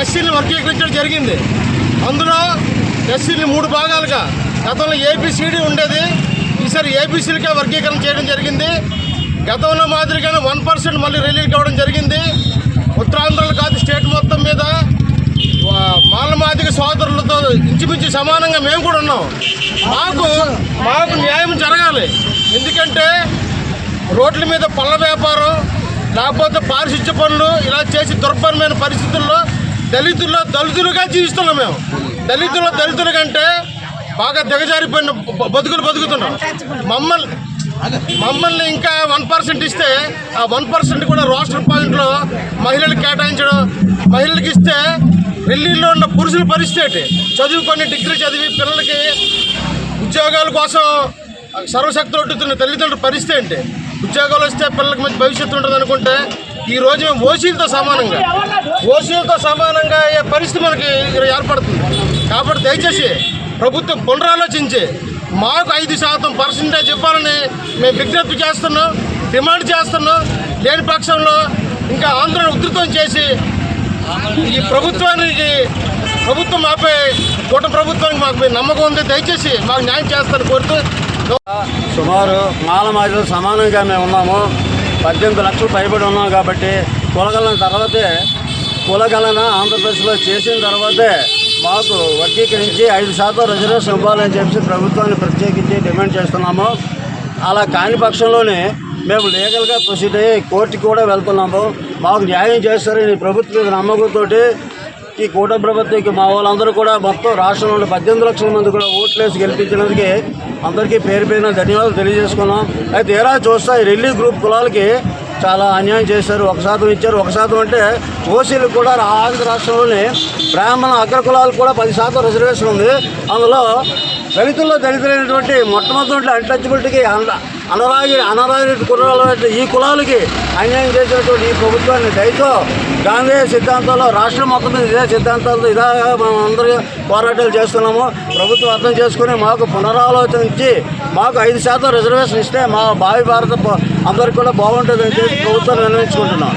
ఎస్సీలు వర్గీకరించడం జరిగింది. అందులో ఎస్సీని మూడు భాగాలుగా. గతంలో ఏపీసీడీ ఉండేది. ఈసారి ఏపీసీలుగా వర్గీకరణ చేయడం జరిగింది. గతంలో మాదిరిగానే వన్ పర్సెంట్ మళ్ళీ రిలీజ్ కావడం జరిగింది. ఉత్తరాంధ్రలో కాదు స్టేట్ మొత్తం మీద. మాలమాదిక సోదరులతో ఇంచుమించు సమానంగా మేము కూడా ఉన్నాం. మాకు మాకు న్యాయం జరగాలి. ఎందుకంటే రోడ్ల మీద పళ్ళ వ్యాపారం లేకపోతే పారిశుద్ధ్య పనులు ఇలా చేసి దుర్భరమైన పరిస్థితుల్లో దళితుల్లో దళితులుగా జీవిస్తున్నాం మేము. దళితుల్లో దళితుల కంటే బాగా దిగజారిపోయిన బతుకులు బతుకుతున్నాం. మమ్మల్ని మమ్మల్ని ఇంకా వన్ పర్సెంట్ ఇస్తే ఆ వన్ పర్సెంట్ కూడా రోస్టర్ పాయింట్లో మహిళలు కేటాయించడం మహిళలకు ఇస్తే ఢిల్లీలో ఉన్న పురుషుల పరిస్థితి చదువుకొని డిగ్రీ చదివి పిల్లలకి ఉద్యోగాల కోసం సర్వశక్తులు ఒడ్డుతున్న తల్లిదండ్రుల పరిస్థితి ఏంటి? ఉద్యోగాలు వస్తే పిల్లలకి మంచి భవిష్యత్తు ఉంటుంది అనుకుంటే ఈ రోజు మేము ఓసీలతో సమానంగా ఓసీలతో సమానంగా అయ్యే పరిస్థితి మనకి ఏర్పడుతుంది. కాబట్టి దయచేసి ప్రభుత్వం పునరాలోచించి మాకు ఐదు శాతం పర్సంటేజ్ ఇవ్వాలని మేము విజ్ఞప్తి చేస్తున్నాం డిమాండ్ చేస్తున్నాం. లేని పక్షంలో ఇంకా ఆందోళన ఉధృతం చేసి ఈ ప్రభుత్వానికి ప్రభుత్వం మాపై కూటమి ప్రభుత్వానికి మాకు నమ్మకం ఉంది. దయచేసి మాకు న్యాయం చేస్తారని కోరుతూ సుమారు మాల మాదిలో సమానంగా మేము ఉన్నాము. పద్దెనిమిది లక్షలు పైబడి ఉన్నాం కాబట్టి కులగలన తర్వాతే కులగలన ఆంధ్రప్రదేశ్లో చేసిన తర్వాతే మాకు వర్గీకరించి ఐదు శాతం రిజర్వేషన్ ఇవ్వాలని చెప్పి ప్రభుత్వాన్ని ప్రత్యేకించి డిమాండ్ చేస్తున్నాము. అలా కాని పక్షంలోనే మేము లీగల్గా ప్రొసీడ్ అయ్యి కోర్టుకి కూడా వెళ్తున్నాము. మాకు న్యాయం చేస్తారని ప్రభుత్వం మీద నమ్మకంతోటి ఈ కూట ప్రభుత్వంకి మా వాళ్ళందరూ కూడా మొత్తం రాష్ట్రంలో పద్దెనిమిది లక్షల మంది కూడా ఓట్లేసి గెలిపించినందుకు అందరికీ పేరు పేరున ధన్యవాదాలు తెలియజేసుకున్నాం. అయితే ఎలా చూస్తే ఈ గ్రూప్ కులాలకి చాలా అన్యాయం చేశారు ఒక శాతం ఇచ్చారు. ఒక శాతం అంటే ఓసీలు కూడా ఆంధ్ర రాష్ట్రంలోని బ్రాహ్మణ అగ్రకులాలు కూడా పది శాతం రిజర్వేషన్ ఉంది. అందులో దళితుల్లో దళితులైనటువంటి మొట్టమొదటి అన్టచబిలిటీకి అనరాగి అనరాజు కులాలు ఈ కులాలకి అన్యాయం చేసినటువంటి ఈ ప్రభుత్వాన్ని దయతో గాంధీ సిద్ధాంతంలో రాష్ట్రం మొత్తం మీద ఇదే సిద్ధాంతాలతో ఇదే మనం అందరూ పోరాటాలు చేస్తున్నాము. ప్రభుత్వం అర్థం చేసుకుని మాకు పునరాలోచించి మాకు ఐదు శాతం రిజర్వేషన్ ఇస్తే మా భావి భారత అందరికి కూడా బాగుంటుందని చెప్పి ప్రభుత్వం నిర్ణయించుకుంటున్నాం.